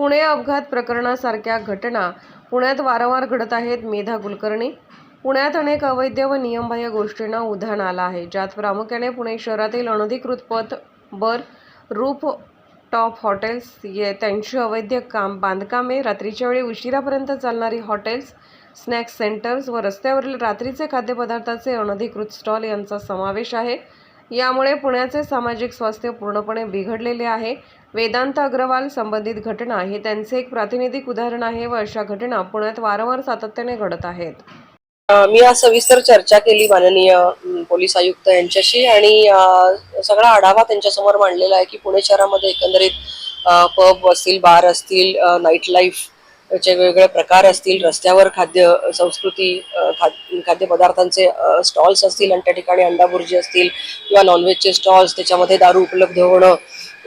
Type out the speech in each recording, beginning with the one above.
पुणे अपघात प्रकरणासारख्या घटना पुण्यात वारंवार घडत आहेत मेधा कुलकर्णी. पुण्यात अनेक अवैध व नियमबाह्य गोष्टींना उधाण आलं आहे. ज्यात प्रामुख्याने पुणे शहरातील अनधिकृत पथ बर रूप टॉप हॉटेल्स ये त्यांची अवैध काम बांधकामे रात्रीच्या वेळी उशिरापर्यंत चालणारी हॉटेल्स स्नॅक्स सेंटर्स व रस्त्यावरील रात्रीचे खाद्यपदार्थाचे अनधिकृत स्टॉल यांचा समावेश आहे. यामुळे पुण्याचे सामाजिक स्वास्थ्य पूर्णपणे बिघडलेले आहे. वेदांत अग्रवाल संबंधित घटना हे त्यांचे एक प्रातिनिधिक उदाहरण आहे व अशा घटना पुण्यात वारंवार सातत्याने घडत आहेत. मी आज सविस्तर चर्चा केली माननीय पोलीस आयुक्त यांच्याशी आणि सगळा आढावा त्यांच्यासमोर मांडलेला आहे की पुणे शहरामध्ये एकंदरीत पब असतील बार असतील नाईट लाईफ वेगवेगळे प्रकार असतील रस्त्यावर खाद्य संस्कृती खाद खाद्यपदार्थांचे स्टॉल्स असतील आणि त्या ठिकाणी अंडा भुर्जी असतील किंवा नॉनव्हेजचे स्टॉल्स त्याच्यामध्ये दारू उपलब्ध होणं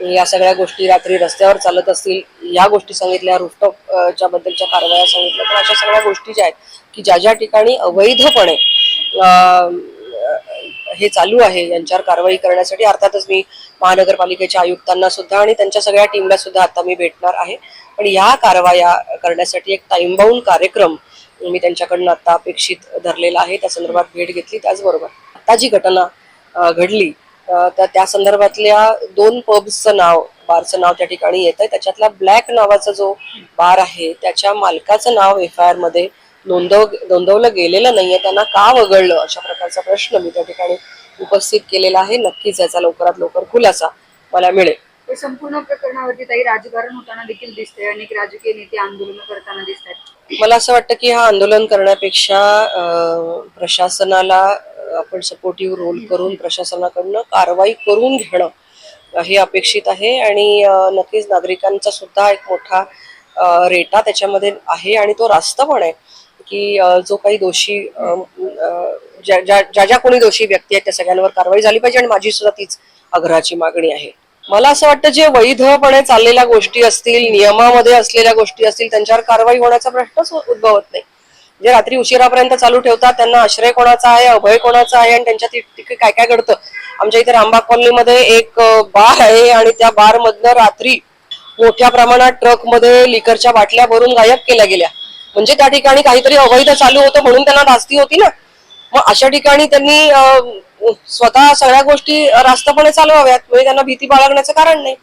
या सगळ्या गोष्टी रात्री रस्त्यावर चालत असतील या गोष्टी सांगितल्या रूफटॉपच्या बद्दलच्या कारवाया सांगितल्या तर अशा सगळ्या गोष्टी ज्या आहेत की ज्या ज्या ठिकाणी अवैधपणे हे चालू आहे यांच्यावर कारवाई करण्यासाठी. अर्थातच मी महानगरपालिकेच्या आयुक्तांना सुद्धा आणि त्यांच्या सगळ्या टीमला सुद्धा आता मी भेटणार आहे. पण या कारवाया करण्यासाठी एक टाइम कार्यक्रम मी त्यांच्याकडनं आता अपेक्षित धरलेला आहे. त्या संदर्भात भेट घेतली. त्याचबरोबर आता जी घटना घडली तर त्या संदर्भातल्या दोन पब्सचं नाव बारचं नाव त्या ठिकाणी येत आहे त्याच्यातला ब्लॅक नावाचा जो बार आहे त्याच्या मालकाचं नाव एफ आय आरमध्ये नोंदव नोंदवलं गेलेलं नाहीये. त्यांना का वगळलं? अशा प्रकारचा प्रश्न मी त्या ठिकाणी उपस्थित केलेला आहे. नक्कीच याचा लवकरात लवकर खुलासा मला मिळेल. संपूर्ण प्रकरणावरती ताई राजकारण होताना देखील दिसतंय. अनेक राजकीय नेते आंदोलन करताना दिसत आहेत मला असं वाटतं की हा आंदोलन करण्यापेक्षा प्रशासनाला आपण सपोर्टिव्ह रोल करून प्रशासनाकडनं कारवाई करून घेणं हे अपेक्षित आहे. आणि नक्कीच नागरिकांचा सुद्धा एक मोठा रेटा त्याच्यामध्ये आहे आणि तो रास्त पण आहे. की जो काही दोषी ज्या ज्या ज्या कोणी दोषी व्यक्ती आहेत त्या सगळ्यांवर कारवाई झाली पाहिजे आणि माझी सुद्धा तीच आग्रहाची मागणी आहे. मला असं वाटतं जे वैधपणे चाललेल्या गोष्टी असतील नियमामध्ये असलेल्या गोष्टी असतील त्यांच्यावर कारवाई होण्याचा प्रश्नच उद्भवत नाही. जे रात्री उशिरापर्यंत चालू ठेवतात त्यांना आश्रय कोणाचा आहे अभय कोणाचा आहे आणि त्यांच्या ति- तिकडे काय काय घडतं? आमच्या इथे रामबाग कॉलनीमध्ये एक बार आहे आणि त्या बारमधनं रात्री मोठ्या प्रमाणात ट्रकमध्ये लिकरच्या बाटल्या भरून गायब केल्या गेल्या. म्हणजे त्या ठिकाणी काहीतरी अवैध चालू होतं म्हणून त्यांना धास्ती होती ना. मग अशा ठिकाणी त्यांनी स्वतः सगळ्या गोष्टी रास्तपणे चालवाव्यात. म्हणजे त्यांना भीती बाळगण्याचं कारण नाही.